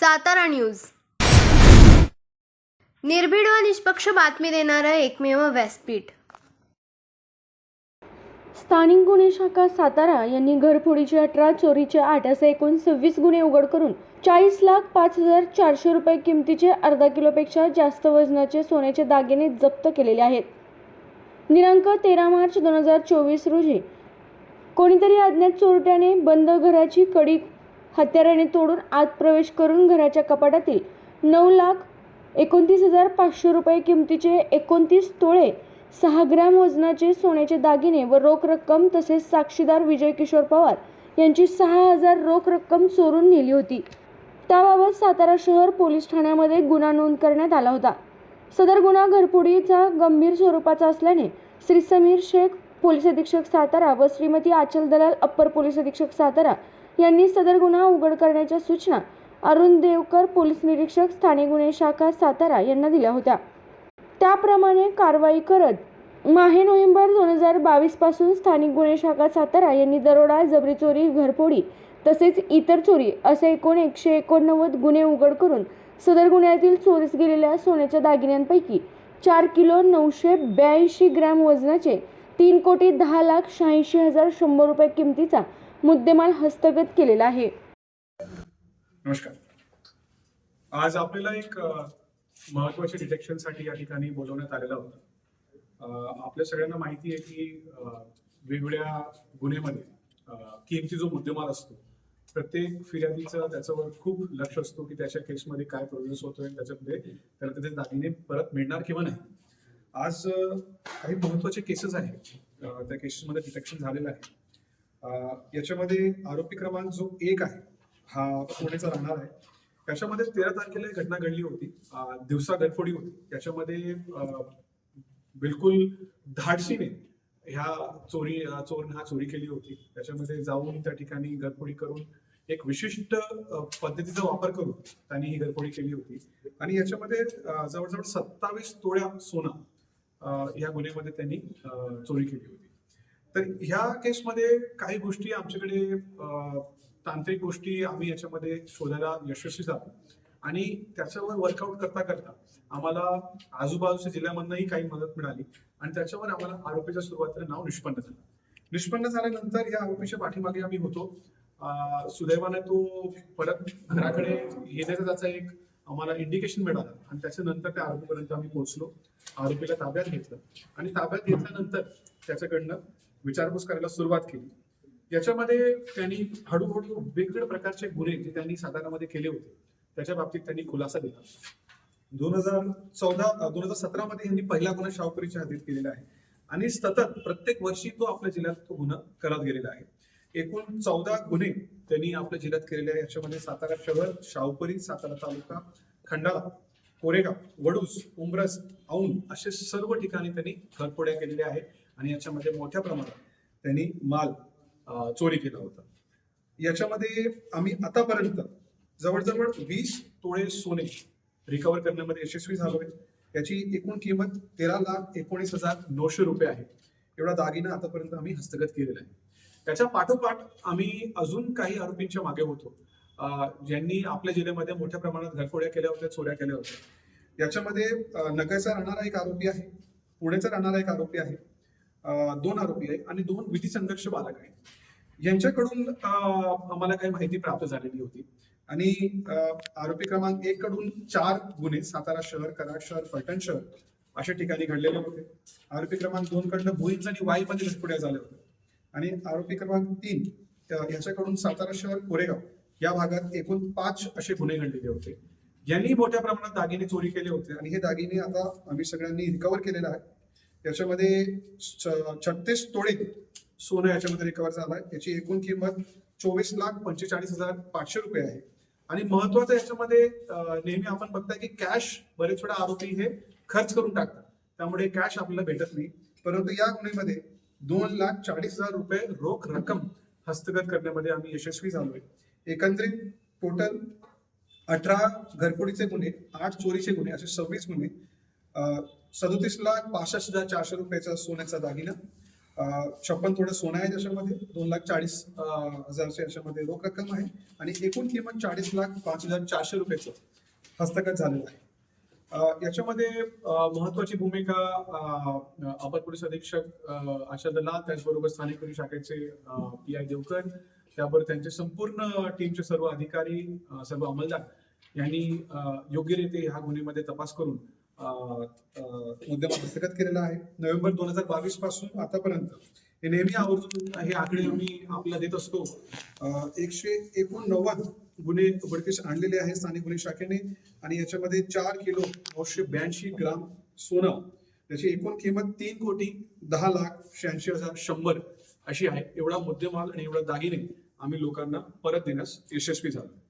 Satara news. निर्भीड व निष्पक्ष बातमी देणारं एकमेव व्यासपीठ. स्थानिक गुन्हे शाखा सातारा यांनी घरफोडीचे अठरा चोरीचे आठ असे एकूण सव्वीस गुन्हे उघड करून चाळीस लाख पाच हजार चारशे रुपये किमतीचे अर्धा किलोपेक्षा जास्त वजनाचे सोन्याचे दागिने जप्त केलेले आहेत. दिनांक तेरा मार्च दोन हजार चोवीस रोजी कोणीतरी अज्ञात चोरट्याने बंद घराची कडी हत्याराने तोडून आत प्रवेश करून घराच्या कपाटातील नऊ लाख एकोणतीस हजार पाचशे रुपये किमतीचे एकोणतीस तोळे सहा ग्रॅम वजनाचे सोन्याचे दागिने व रोख रक्कम तसेच साक्षीदार विजय किशोर पवार यांची सहा हजार रोख रक्कम चोरून नेली होती. त्याबाबत सातारा शहर पोलीस ठाण्यामध्ये गुन्हा नोंद करण्यात आला होता. सदर गुन्हा घरफोडीचा गंभीर स्वरूपाचा असल्याने श्री समीर शेख पोलीस अधीक्षक सातारा व श्रीमती आचल दलाल अप्पर पोलीस अधीक्षक सातारा यांनी सदर गुन्हा उघड करण्याच्या सूचना अरुण देवकर पोलीस निरीक्षक स्थानिक गुन्हे शाखा सातारा यांना दिल्या होत्या. त्याप्रमाणे कारवाई करत माहे नोव्हेंबर दोन हजार बावीसपासून स्थानिक गुन्हे शाखा सातारा यांनी दरोडा जबरी चोरी घरफोडी तसेच इतर चोरी असे एकूण एकशे एकोणनव्वद गुन्हे उघड करून सदर गुन्ह्यातील चोरीस गेलेल्या सोन्याच्या दागिन्यांपैकी चार किलो नऊशे ब्याऐंशी ग्रॅम वजनाचे तीन कोटी दहा लाख शहाऐंशी हजार शंभर रुपये किमतीचा मुद्देमाल हस्तगत केलेला आहे. नमस्कार. आज आपल्याला एक अ, महत्त्वाच्या डिटेक्शनसाठी या ठिकाणी बोलवण्यात आलेलं होतं. आपल्या सगळ्यांना माहिती आहे की वेगवेगळ्या गुन्ह्यामध्ये अ, किमती जो मुद्देमाल असतो प्रत्येक फिर्यादीचा त्याच्यावर खूप लक्ष असतो की त्याच्या केसमध्ये काय प्रोग्रेस होतोय आणि त्याच्यामध्ये त्याला त्याचे दागिने परत मिळणार किंवा नाही. आज काही महत्त्वाचे केसेस आहेत. त्या केसेसमध्ये डिटेक्शन झालेलं आहे. याच्यामध्ये आरोपी क्रमांक जो एक आहे हा पुणेचा राहणार आहे. त्याच्यामध्ये तेरा तारखेला एक घटना घडली होती. दिवसा गडफोडी होती. त्याच्यामध्ये बिलकुल धाडसीने ह्या चोरी चोर हा चोरी केली होती. त्याच्यामध्ये जाऊन त्या ठिकाणी गडफोडी करून एक विशिष्ट पद्धतीचा वापर करून त्यांनी ही गडफोडी केली होती. आणि याच्यामध्ये जवळजवळ सत्तावीस तोळ्या सोना या गुन्ह्यामध्ये त्यांनी चोरी केली होती. तर ह्या केसमध्ये काही गोष्टी आमच्याकडे तांत्रिक गोष्टी आम्ही याच्यामध्ये शोधायला यशस्वी झालो. आणि त्याच्यावर वर्कआउट करता करता आम्हाला आजूबाजूच्या जिल्ह्यामधनंही काही मदत मिळाली आणि त्याच्यावर आम्हाला आरोपीच्या सुरुवातीला नाव निष्पन्न झालं. निष्पन्न झाल्यानंतर या आरोपीच्या पाठीमागे आम्ही होतो. सुदैवाने तो परत घराकडे येण्याचा त्याचा एक आम्हाला इंडिकेशन मिळालं आणि त्याच्यानंतर त्या आरोपीपर्यंत आम्ही पोहोचलो. आरोपीला ताब्यात घेतलं आणि ताब्यात घेतल्यानंतर त्याच्याकडनं विचारपूस करायला सुरुवात केली. याच्यामध्ये त्यांनी हळूहळू वेगवेगळ्या प्रकारचे गुन्हे जे त्यांनी सातारामध्ये केले होते त्याच्या बाबतीत त्यांनी खुलासा दिला. दोन हजार चौदा दोन हजार सतरा मध्ये यांनी पहिला गुन्हा शावकरीच्या हद्दीत केलेला आहे. आणि सतत प्रत्येक वर्षी तो आपल्या जिल्ह्यात तो गुन्हा करत गेलेला आहे. एकूण चौदा गुन्हे त्यांनी आपल्या जिल्ह्यात केलेले आहे याच्यामध्ये सातारा शहर शाहपुरी सातारा तालुका खंडाळा कोरेगाव वडूस उमरस औंध असे सर्व ठिकाणी त्यांनी घरपोड्या केलेल्या आहेत. आणि याच्यामध्ये मोठ्या प्रमाणात त्यांनी माल चोरी केला होता. याच्यामध्ये आम्ही आतापर्यंत जवळजवळ वीस तोळे सोने रिकव्हर करण्यामध्ये यशस्वी झालो आहे. याची एकूण किंमत तेरा लाख एकोणीस हजार नऊशे रुपये आहे. एवढा दागिना आतापर्यंत आम्ही हस्तगत केलेला आहे. त्याच्या पाठोपाठ आम्ही अजून काही आरोपींच्या मागे होतो. ज्यांनी आपल्या जिल्ह्यामध्ये मोठ्या प्रमाणात घरफोड्या केल्या होत्या चोऱ्या केल्या होत्या. याच्यामध्ये नगरचा राहणारा एक आरोपी आहे पुण्याचा राहणारा एक आरोपी आहे. दोन आरोपी आहे आणि दोन विधी संघर्ष बालक आहेत. यांच्याकडून आम्हाला काही माहिती प्राप्त झालेली होती. आणि आरोपी क्रमांक एक कडून चार गुन्हे सातारा शहर कराड शहर फलटण शहर अशा ठिकाणी घडलेले होते. आरोपी क्रमांक दोन कडनं भुईंज आणि वाईमध्ये घटपुड्या झाल्या होत्या. आणि आरोपी क्रमांक तीन याच्याकडून सातारा शहर कोरेगाव या भागात एकूण पाच असे गुन्हे घडलेले होते. यांनी मोठ्या प्रमाणात दागिने चोरी केले होते आणि हे दागिने आता आम्ही सगळ्यांनी रिकव्हर केलेलं आहे याच्यामध्ये छत्तीस तोळे सोनं याच्यामध्ये रिकव्हर झालं याची एकूण किंमत चोवीस लाख पंचेचाळीस हजार पाचशे रुपये आहे. आणि महत्वाचं याच्यामध्ये नेहमी आपण बघताय की कॅश बरेच वेळा आरोपी हे खर्च करून टाकतात. त्यामुळे कॅश आपल्याला भेटत नाही. परंतु या गुन्ह्यामध्ये दोन लाख चाळीस हजार रुपये रोख रक्कम हस्तगत करण्यामध्ये आम्ही यशस्वी झालोय. एकंदरीत टोटल अठरा घरफोडीचे गुन्हे आठ चोरीचे गुन्हे असे सव्वीस गुन्हे सदोतीस लाख पासष्ट हजार चारशे रुपयाचा सोन्याचा दागिना. छप्पन थोडं सोनं आहे त्याच्यामध्ये दोन लाख चाळीस हजारच्या याच्यामध्ये रोख रक्कम आहे. आणि एकूण किंमत चाळीस लाख पाच हजार चारशे रुपयाचं हस्तगत झालेलं आहे. याच्यामध्ये महत्वाची भूमिका अपर पोलीस अधीक्षक आशा दलाल त्याचबरोबर स्थानिक पोलीस शाखेचे पी आय देवकर त्याबरोबर त्यांचे संपूर्ण टीमचे सर्व अधिकारी सर्व अंमलदार यांनी योग्यरीत्या ह्या गुन्ह्यामध्ये तपास करून अं, हस्तगत केलेला आहे. नोव्हेंबर दोन हजार बावीसपासून आतापर्यंत. हे नेहमी आवर्जून हे आकडे आम्ही आपल्याला देत असतो. एकशे एकोणनव्वद गुन्हे उघडकीस आणलेले आहे स्थानिक गुन्हे शाखेने. आणि याच्यामध्ये चार किलो नऊशे ब्याऐंशी ग्राम सोनं. त्याची एकूण किंमत तीन कोटी दहा लाख शहाऐंशी हजार शंभर अशी आहे. एवढा मुद्देमाल आणि एवढा दागिने आम्ही लोकांना परत देण्यास यशस्वी झालो.